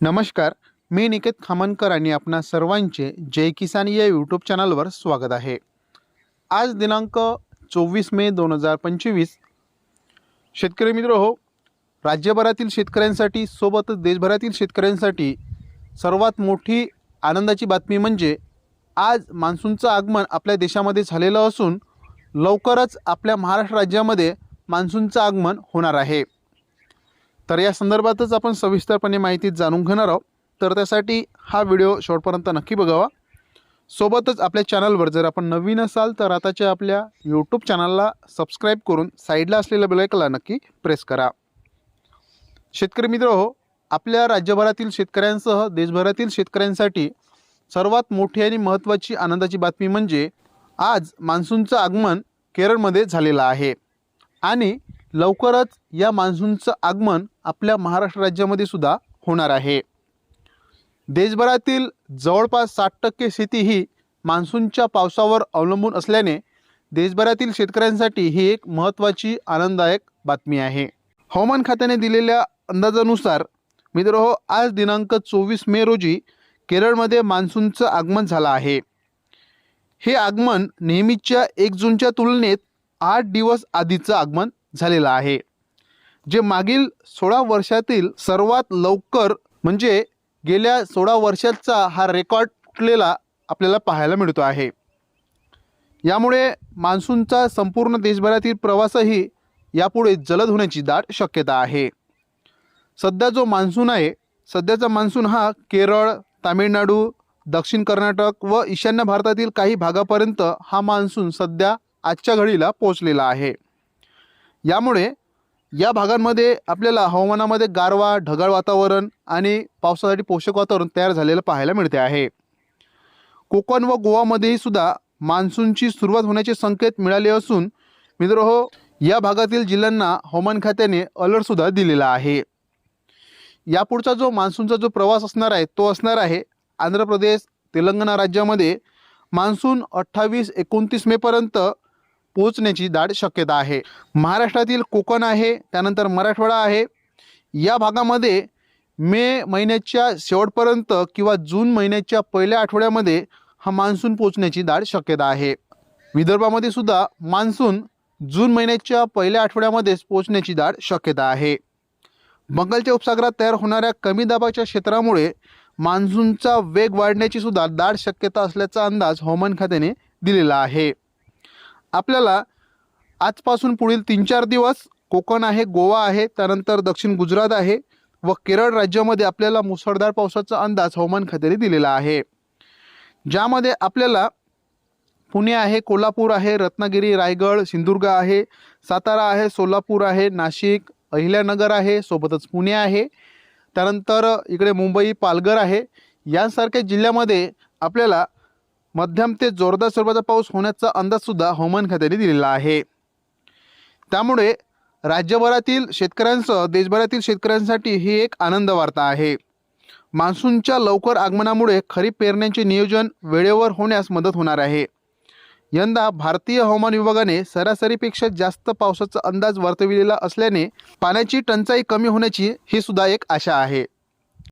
नमस्कार मी निकेत खामनकर आणि आपणा सर्वांचे जय किसान या यूट्यूब चॅनलवर स्वागत आहे. आज दिनांक चोवीस मे दोन हजार पंचवीस. शेतकरी मित्र हो राज्यभरातील शेतकऱ्यांसाठी सोबतच देशभरातील शेतकऱ्यांसाठी सर्वात मोठी आनंदाची बातमी म्हणजे आज मान्सूनचं आगमन आपल्या देशामध्ये झालेलं असून लवकरच आपल्या महाराष्ट्र राज्यामध्ये मान्सूनचं आगमन होणार आहे. तर या संदर्भातच आपण सविस्तरपणे माहिती जाणून घेणार आहोत. तर त्यासाठी हा व्हिडिओ शेवटपर्यंत नक्की बघावा. सोबतच आपल्या चॅनलवर जर आपण नवीन असाल तर आताच्या आपल्या यूट्यूब चॅनलला सबस्क्राईब करून साईडला असलेल्या बेलायकला नक्की प्रेस करा. शेतकरी मित्र हो आपल्या राज्यभरातील शेतकऱ्यांसह देशभरातील शेतकऱ्यांसाठी सर्वात मोठी आणि महत्त्वाची आनंदाची बातमी म्हणजे आज मान्सूनचं आगमन केरळमध्ये झालेलं आहे. आणि लवकरच या मान्सूनचं आगमन आपल्या महाराष्ट्र राज्यामध्ये सुद्धा होणार आहे. देशभरातील जवळपास साठ टक्के शेती ही मान्सूनच्या पावसावर अवलंबून असल्याने देशभरातील शेतकऱ्यांसाठी ही एक महत्त्वाची आनंददायक बातमी आहे. हवामान खात्याने दिलेल्या अंदाजानुसार मित्र आज दिनांक चोवीस मे रोजी केरळमध्ये मान्सूनचं आगमन झालं आहे. हे आगमन नेहमीच्या एक जूनच्या तुलनेत आठ दिवस आधीचं आगमन झालेला आहे. जे मागील सोळा वर्षातील सर्वात लवकर म्हणजे गेल्या सोळा वर्षाचा हा रेकॉर्ड तुटलेला आपल्याला पाहायला मिळतो आहे. यामुळे मान्सूनचा संपूर्ण देशभरातील प्रवासही यापुढे जलद होण्याची दाट शक्यता आहे. सध्या जो मान्सून आहे सध्याचा मान्सून हा केरळ तामिळनाडू दक्षिण कर्नाटक व ईशान्य भारतातील काही भागापर्यंत हा मान्सून सध्या आजच्या घडीला पोचलेला आहे. यामुळे या भागांमध्ये आपल्याला हवामानामध्ये गारवा ढगाळ वातावरण आणि पावसासाठी पोषक वातावरण तयार झालेलं पाहायला मिळते आहे. कोकण व गोवामध्येही सुद्धा मान्सूनची सुरुवात होण्याचे संकेत मिळाले असून मित्रहो या भागातील जिल्ह्यांना हवामान खात्याने अलर्टसुद्धा दिलेला आहे. यापुढचा जो मान्सूनचा जो प्रवास असणार आहे तो असणार आहे आंध्र प्रदेश तेलंगणा राज्यामध्ये मान्सून अठ्ठावीस एकोणतीस मेपर्यंत पोहोचण्याची दाट शक्यता आहे. महाराष्ट्रातील कोकण आहे त्यानंतर मराठवाडा आहे. या भागामध्ये मे महिन्याच्या शेवटपर्यंत किंवा जून महिन्याच्या पहिल्या आठवड्यामध्ये हा मान्सून पोचण्याची दाट शक्यता आहे. विदर्भामध्ये सुद्धा मान्सून जून महिन्याच्या पहिल्या आठवड्यामध्येच पोचण्याची दाट शक्यता आहे. बंगालच्या उपसागरात तयार होणाऱ्या कमी दाबाच्या क्षेत्रामुळे मान्सूनचा वेग वाढण्याची सुद्धा दाट शक्यता असल्याचा अंदाज हवामान खात्याने दिलेला आहे. आपल्याला आजपासून पुढील तीन चार दिवस कोकण आहे गोवा आहे त्यानंतर दक्षिण गुजरात आहे व केरळ राज्यामध्ये आपल्याला मुसळधार पावसाचा अंदाज हवामान खात्याने दिलेला आहे. ज्यामध्ये आपल्याला पुणे आहे कोल्हापूर आहे रत्नागिरी रायगड सिंधुदुर्ग आहे सातारा आहे सोलापूर आहे नाशिक अहिल्यानगर आहे सोबतच पुणे आहे. त्यानंतर इकडे मुंबई पालघर आहे. यांसारख्या जिल्ह्यामध्ये आपल्याला मध्यम ते जोरदार स्वरूपाचा पाऊस होण्याचा अंदाजसुद्धा हवामान खात्याने दिलेला आहे. त्यामुळे राज्यभरातील शेतकऱ्यांसह देशभरातील शेतकऱ्यांसाठी ही एक आनंद वार्ता आहे. मान्सूनच्या लवकर आगमनामुळे खरीप पेरण्यांचे नियोजन वेळेवर होण्यास मदत होणार आहे. यंदा भारतीय हवामान विभागाने सरासरीपेक्षा जास्त पावसाचा अंदाज वर्तविलेला असल्याने पाण्याची टंचाई कमी होण्याची ही सुद्धा एक आशा आहे.